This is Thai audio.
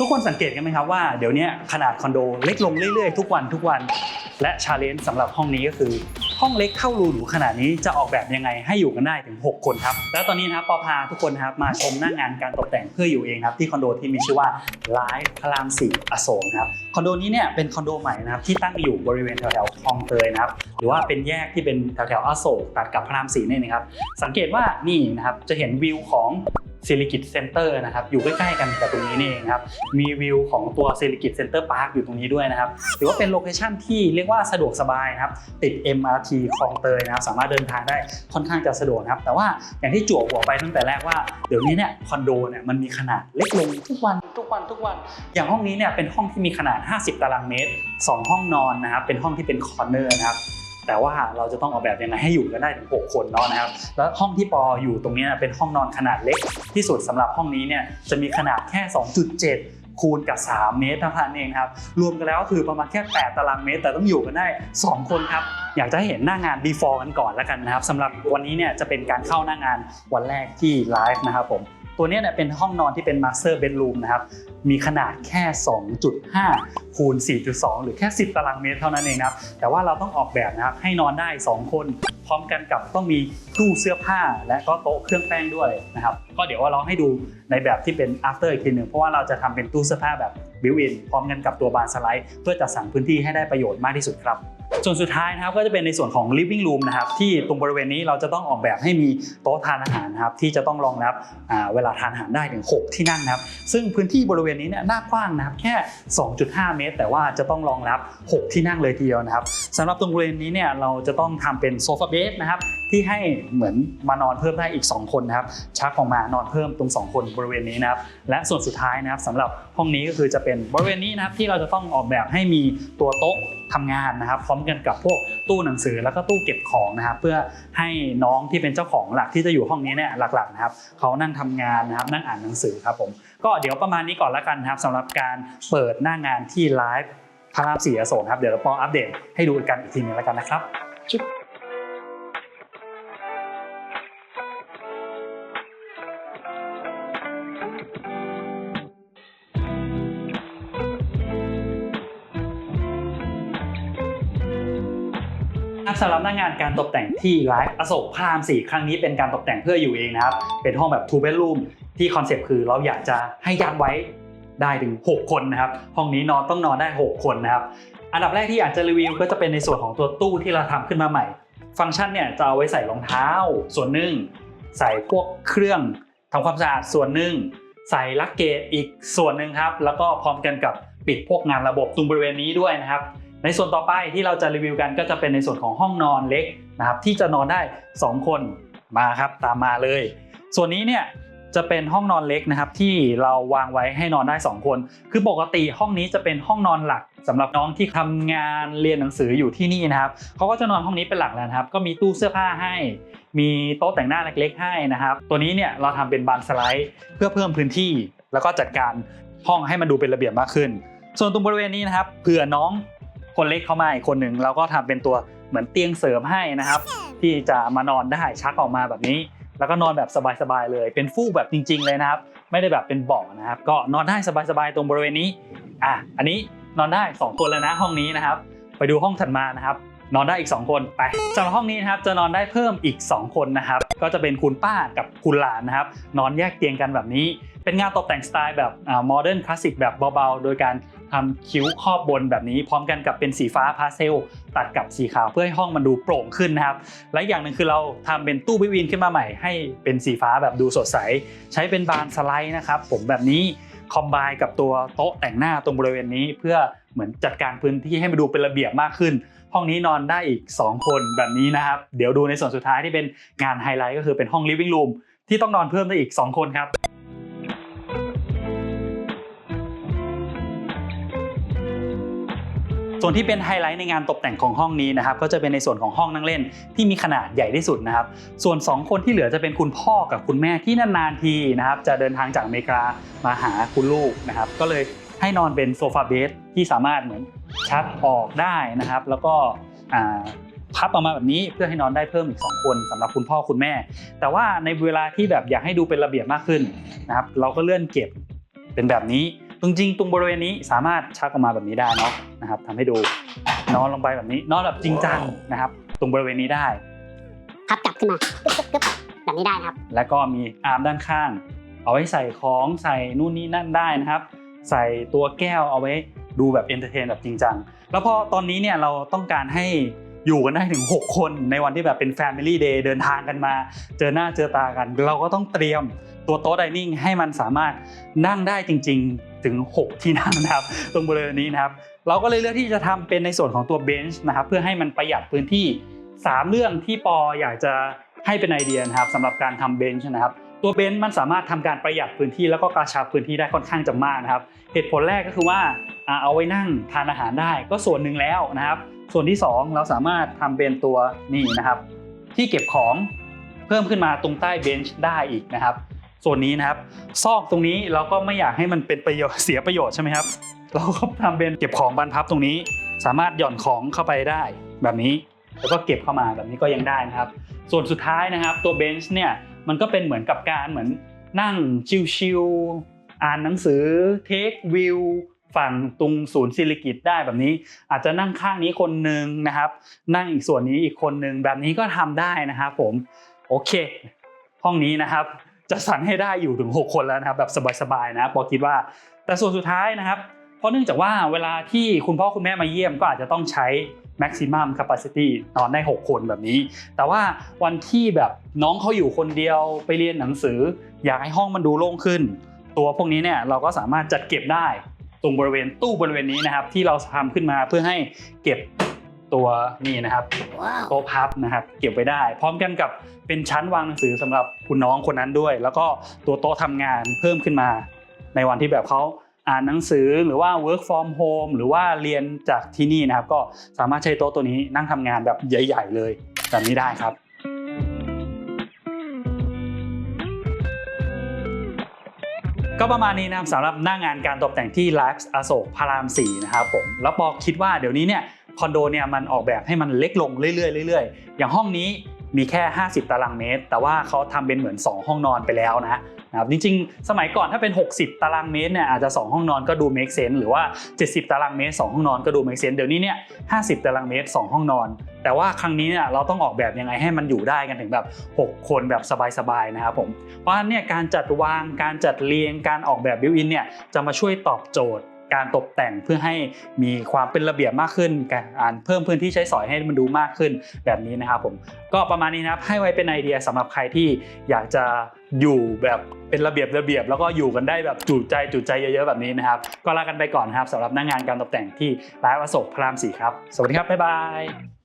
ทุกคนสังเกตกันไหมครับว่าเดี๋ยวนี้ขนาดคอนโดเล็กลงเรื่อยๆ ทุกวันทุกวัน และชาเลนจ์สำหรับห้องนี้ก็คือ ห้องเล็กเท่ารูหนูขนาดนี้จะออกแบบยังไงให้อยู่กันได้ถึง 6 คนครับ แล้วตอนนี้นะครับปอพาทุกคนครับมาชมหน้างานการตกแต่งเพื่ออยู่เองครับที่คอนโดที่มีชื่อว่าไลฟ์พระรามสี่อโศกครับคอนโดนี้เนี่ยเป็นคอนโดใหม่นะครับที่ตั้งอยู่บริเวณแถวๆคลองเตยนะครับหรือว่าเป็นแยกที่เป็นแถวๆอโศกตัดกับพระรามสี่นี่นะครับสังเกตว่านี่นะครับจะเห็นวิวของ ซิลิกิตเซ็นเตอร์นะครับอยู่ใกล้ๆกันกับตรงนี้นี่เองครับมีวิวของตัวซิลิกิตเซ็นเตอร์พาร์คอยู่ตรงนี้ด้วยนะครับถือว่าเป็นโลเคชั่นที่เรียกว่าสะดวกสบายนะครับติด MRT คลองเตยนะครับสามารถเดินทางได้ค่อนข้างจะสะดวกนะครับแต่ว่าอย่างที่จั่วหัวไปตั้งแต่แรกว่าเดี๋ยวนี้เนี่ยคอนโดเนี่ยมันมีขนาดเล็กลงทุกวันทุกวันทุกวัน อย่างห้องนี้เนี่ยเป็นห้องที่มีขนาด 50 ตารางเมตร 2 ห้องนอนนะครับเป็นห้องที่เป็นคอร์เนอร์นะครับ แต่ว่าเราจะต้องออกแบบยังไงให้อยู่กันได้ถึง 6 คนเนาะนะครับ แล้วห้องที่ปออยู่ตรงนี้เป็นห้องนอนขนาดเล็ก ที่สุดสำหรับห้องนี้เนี่ยจะมีขนาดแค่ 2.7คูณกับ 3 เมตรเท่านั้นเองครับ รวมกันแล้วก็คือประมาณแค่ 8 ตารางเมตร แต่ต้องอยู่กันได้ 2 คนครับ อยากจะให้เห็นหน้างาน before กันก่อนแล้วกันนะครับสำหรับวันนี้เนี่ยจะเป็นการเข้าหน้างานวันแรกที่ไลฟ์นะครับผม ตัวนี้เนี่ยเป็นห้องนอนที่เป็น master bedroom นะครับ มีขนาดแค่ 2.5 คูณ 4.2 หรือแค่ 10 ตารางเมตรเท่านั้นเองนะครับ แต่ว่าเราต้องออกแบบนะครับให้นอนได้ 2 คน พร้อมกันกับต้องมีตู้เสื้อผ้าและก็โต๊ะเครื่องแป้งด้วยนะครับ ก็เดี๋ยวว่าเราให้ดูในแบบที่เป็น after อีกทีหนึ่งเพราะว่าเราจะทำเป็นตู้เสื้อผ้าแบบ built in พร้อมกันกับตัวบานสไลด์ เพื่อจัดสรรพื้นที่ให้ได้ประโยชน์มากที่สุดครับ ส่วนสุดท้ายนะครับก็จะเป็นในส่วนของ living room นะครับที่ตรงบริเวณนี้เราจะต้องออกแบบให้มีโต๊ะทานอาหารนะครับที่จะต้องรองรับเวลาทานอาหารได้ถึง 6 ที่นั่งนะครับซึ่งพื้นที่บริเวณนี้เนี่ยหน้ากว้างนะครับแค่ 2.5 เมตร แต่ว่าจะต้องรองรับ 6 ที่นั่งเลยทีเดียวนะครับสำหรับตรงบริเวณนี้เนี่ยเราจะต้องทำเป็นโซฟาเบสนะครับที่ให้เหมือนมานอนเพิ่มได้อีก 2 คนนะครับชักออกมานอนเพิ่มตรง 2 คนบริเวณนี้นะครับและส่วนสุดท้ายนะครับสำหรับห้องนี้ก็คือจะเป็นบริเวณนี้นะครับที่เราจะต้องออกแบบให้มีตัวโต๊ะทำงานนะครับ พร้อมกันกับพวกตู้หนังสือแล้วก็ตู้เก็บของนะครับ เพื่อให้น้องที่เป็นเจ้าของหลักที่จะอยู่ห้องนี้เนี่ยหลักๆนะครับเขานั่งทำงานนะครับนั่งอ่านหนังสือครับผมก็เดี๋ยวประมาณนี้ก่อนล้วกันนะครับสำหรับการเปิดหน้างานที่ไลฟ์พระรามสี่อโศกครับเดี๋ยวเราปออัปเดตให้ดูกันอีกทีหนึงแล้วกันนะครับ สำหรับหน้างานการตกแต่งที่ไลฟ์อโศกพระรามสี่ครั้งนี้เป็นการตกแต่งเพื่ออยู่เองนะครับ เป็นห้องแบบ two bedroom ที่คอนเซปต์คือเราอยากจะให้ยัดไว้ได้ถึง 6 คนนะครับ ห้องนี้นอนต้องนอนได้ 6 คนนะครับ อันดับแรกที่อยากจะรีวิวก็จะเป็นในส่วนของตัวตู้ที่เราทำขึ้นมาใหม่ ฟังก์ชันเนี่ยจะเอาไว้ใส่รองเท้า ส่วนหนึ่ง ใส่พวกเครื่องทำความสะอาดส่วนหนึ่ง ใส่ลักเกจอีกส่วนหนึ่งครับ แล้วก็พร้อมกันกับปิดพวกงานระบบตรงบริเวณนี้ด้วยนะครับ ในส่วนต่อไปที่เราจะรีวิวกันก็จะเป็นในส่วนของห้องนอนเล็กนะครับที่จะนอนได้ 2 คนมาครับตามมาเลย ส่วนนี้เนี่ยจะเป็นห้องนอนเล็กนะครับที่เราวางไว้ให้นอนได้ 2 คน คือปกติห้องนี้จะเป็นห้องนอนหลักสำหรับน้องที่ทำงานเรียนหนังสืออยู่ที่นี่นะครับเขาก็จะนอนห้องนี้เป็นหลักแล้วครับ ก็มีตู้เสื้อผ้าให้ มีโต๊ะแต่งหน้าเล็กๆให้นะครับ ตัวนี้เนี่ยเราทำเป็นบานสไลด์เพื่อเพิ่มพื้นที่ แล้วก็จัดการห้องให้มันดูเป็นระเบียบมากขึ้น ส่วนตรงบริเวณนี้นะครับเผื่อน้อง คนเล็กเข้ามาอีกคนหนึ่งเราก็ทำเป็นตัวเหมือนเตียงเสริมให้นะครับ ที่จะมานอนได้ชักออกมาแบบนี้ แล้วก็นอนแบบสบายๆเลย เป็นฟูกแบบจริง ๆ เลยนะครับ ไม่ได้แบบเป็นเบาะนะครับ ก็นอนได้สบายๆตรงบริเวณนี้อะอันนี้นอนได้ 2 คนแล้วนะห้องนี้นะครับ ไปดูห้องถัดมานะครับ นอนได้อีก 2 คนไปสำหรับห้องนี้นะครับจะนอนได้เพิ่มอีก 2 คนนะครับก็จะเป็นคุณป้ากับคุณหลานนะครับนอนแยกเตียงกันแบบนี้ เป็นงานตกแต่งสไตล์แบบโมเดิร์นคลาสสิกแบบเบาๆ โดยการทำคิ้วครอบบนแบบนี้ พร้อมกันกับเป็นสีฟ้าพาสเทลตัดกับสีขาวเพื่อให้ห้องมันดูโปร่งขึ้นนะครับ และอย่างหนึ่งคือเราทำเป็นตู้บิวินขึ้นมาใหม่ ให้เป็นสีฟ้าแบบดูสดใส ใช้เป็นบานสไลด์นะครับผมแบบนี้ คอมไบกับตัวโต๊ะแต่งหน้าตรงบริเวณนี้ เพื่อเหมือนจัดการพื้นที่ให้มันดูเป็นระเบียบมากขึ้น ห้องนี้นอนได้อีก 2 คนแบบนี้นะครับ เดี๋ยวดูในส่วนสุดท้ายที่เป็นงานไฮไลท์ก็คือเป็นห้องลิฟวิ่งรูมที่ต้องนอนเพิ่มได้อีก 2 คนครับ ส่วนที่เป็นไฮไลท์ในงานตกแต่งของห้องนี้นะครับก็จะเป็นในส่วนของห้องนั่งเล่นที่มีขนาดใหญ่ที่สุดนะครับ ส่วน 2 คนที่เหลือจะเป็นคุณพ่อกับคุณแม่ที่นานๆทีนะครับจะเดินทางจากอเมริกามาหาคุณลูกนะครับก็เลยให้นอนเป็นโซฟาเบดที่สามารถเหมือนชักออกได้นะครับ แล้วก็พับออกมาแบบนี้เพื่อให้นอนได้เพิ่มอีก 2 คนสำหรับคุณพ่อคุณแม่ แต่ว่าในเวลาที่แบบอยากให้ดูเป็นระเบียบมากขึ้นนะครับเราก็เลื่อนเก็บเป็นแบบนี้ จริงๆ ตรงบริเวณนี้สามารถชักออกมาแบบนี้ได้เนาะนะครับทำให้ดูนอนลงไปแบบนี้นอนแบบจริงจังนะครับ ตรงบริเวณนี้ได้พับกลับขึ้นมากึ๊บกึ๊บกึ๊บแบบนี้ได้นะครับ แล้วก็มีอาร์มด้านข้าง เอาไว้ใส่ของใส่นู่นนี่นั่นได้นะครับ ใส่ตัวแก้วเอาไว้ดูแบบเอนเตอร์เทนแบบจริงจังแล้วพอตอนนี้เนี่ยเราต้องการให้อยู่กันได้ถึง 6 คนในวันที่แบบเป็น Family Day เดินทางกันมา เจอหน้าเจอตากัน เราก็ต้องเตรียม ตัวโต๊ะไดนิ่งให้มันสามารถนั่งได้จริง ๆ ถึง 6 ที่นั่งนะครับ ตรงบริเวณนี้นะครับ เราก็เลยเลือกที่จะทำเป็นในส่วนของตัวเบนช์นะครับ เพื่อให้มันประหยัดพื้นที่ 3 เรื่องที่ปออยากจะให้เป็นไอเดียนะครับสำหรับการทำเบนช์นะครับตัวเบนช์มันสามารถทำการประหยัดพื้นที่แล้วก็กระชับพื้นที่ได้ค่อนข้างจะมากนะครับ เหตุผลแรกก็คือว่าเอาไว้นั่งทานอาหารได้ก็ส่วนหนึ่งแล้วนะครับ ส่วนที่ 2 เราสามารถทำเป็นตัวนี่นะครับ ที่เก็บของเพิ่มขึ้นมาตรงใต้เบนช์ได้อีกนะครับ ส่วนนี้นะครับ ซอกตรงนี้เราก็ไม่อยากให้มันเป็นประโยชน์เสียประโยชน์ใช่ไหมครับ เราก็ทำเป็นเก็บของบรรพับตรงนี้ สามารถหย่อนของเข้าไปได้แบบนี้ แล้วก็เก็บเข้ามาแบบนี้ก็ยังได้นะครับ ส่วนสุดท้ายนะครับ ตัวเบนช์เนี่ยมันก็เป็นเหมือนกับการเหมือนนั่งชิลๆอ่านหนังสือเทควิวฝั่งตรงศูนย์ศิริกิตได้แบบนี้ อาจจะนั่งข้างนี้คนหนึ่งนะครับ นั่งอีกส่วนนี้อีกคนหนึ่งแบบนี้ก็ทำได้นะครับผมโอเค ห้องนี้นะครับ จะสั่นให้ได้อยู่ถึง 6 คนแล้วนะครับแบบสบายๆนะปอคิดว่า แต่ส่วนสุดท้ายนะครับเพราะเนื่องจากว่าเวลาที่คุณพ่อคุณแม่มาเยี่ยมก็อาจจะต้องใช้ maximum capacity นอนได้ 6 คนแบบนี้ แต่ว่าวันที่แบบน้องเขาอยู่คนเดียวไปเรียนหนังสือ อยากให้ห้องมันดูโล่งขึ้น ตัวพวกนี้เนี่ยเราก็สามารถจัดเก็บได้ตรงบริเวณตู้บริเวณนี้นะครับที่เราทำขึ้นมาเพื่อให้เก็บ ตัวนี่นะครับว้าวโต๊ะพับนะครับ เก็บไว้ได้ พร้อมกันกับเป็นชั้นวางหนังสือสำหรับคุณน้องคนนั้นด้วย แล้วก็ตัวโต๊ะทำงานเพิ่มขึ้นมา ในวันที่แบบเขาอ่านหนังสือหรือว่า work from home หรือว่าเรียนจากที่นี่นะครับ ก็สามารถใช้โต๊ะตัวนี้นั่งทำงานแบบใหญ่ ๆ เลยแบบนี้ได้ครับ ก็ประมาณนี้นะครับสำหรับหน้างานการตกแต่งที่ Life อโศกพาราม 4 นะครับผม แล้วปอคิดว่าเดี๋ยวนี้เนี่ย คอนโดเนี่ยมันออกแบบให้มันเล็กลงเรื่อยๆเรื่อยๆ อย่างห้องนี้มีแค่ 50 ตารางเมตร แต่ว่าเขาทำเป็นเหมือน 2 ห้องนอนไปแล้วนะนะครับจริงๆ สมัยก่อนถ้าเป็น 60 ตารางเมตรเนี่ยอาจจะ 2 ห้องนอนก็ดู make sense หรือว่า 70 ตารางเมตร 2 ห้องนอนก็ดู make sense เดี๋ยวนี้เนี่ย 50 ตารางเมตร 2 ห้องนอน แต่ว่าครั้งนี้เนี่ยเราต้องออกแบบยังไงให้มันอยู่ได้กันถึงแบบ 6 คนแบบสบายๆ นะครับผม เพราะฉะนั้นเนี่ยการจัดวางการจัดเรียงการออกแบบบิวอินเนี่ยจะมาช่วยตอบโจทย์ การตกแต่งเพื่อให้มีความเป็นระเบียบมากขึ้น การเพิ่มพื้นที่ใช้สอยให้มันดูมากขึ้นแบบนี้นะครับผมก็ประมาณนี้นะครับให้ไว้เป็นไอเดียสำหรับใครที่อยากจะอยู่แบบเป็นระเบียบระเบียบ แล้วก็อยู่กันได้แบบจุใจจุใจเยอะๆแบบนี้นะครับ ก็ลากันไปก่อนนะครับสำหรับหน้างานการตกแต่งที่ร้านอโศกพระรามสี่ครับ สวัสดีครับบ๊ายบาย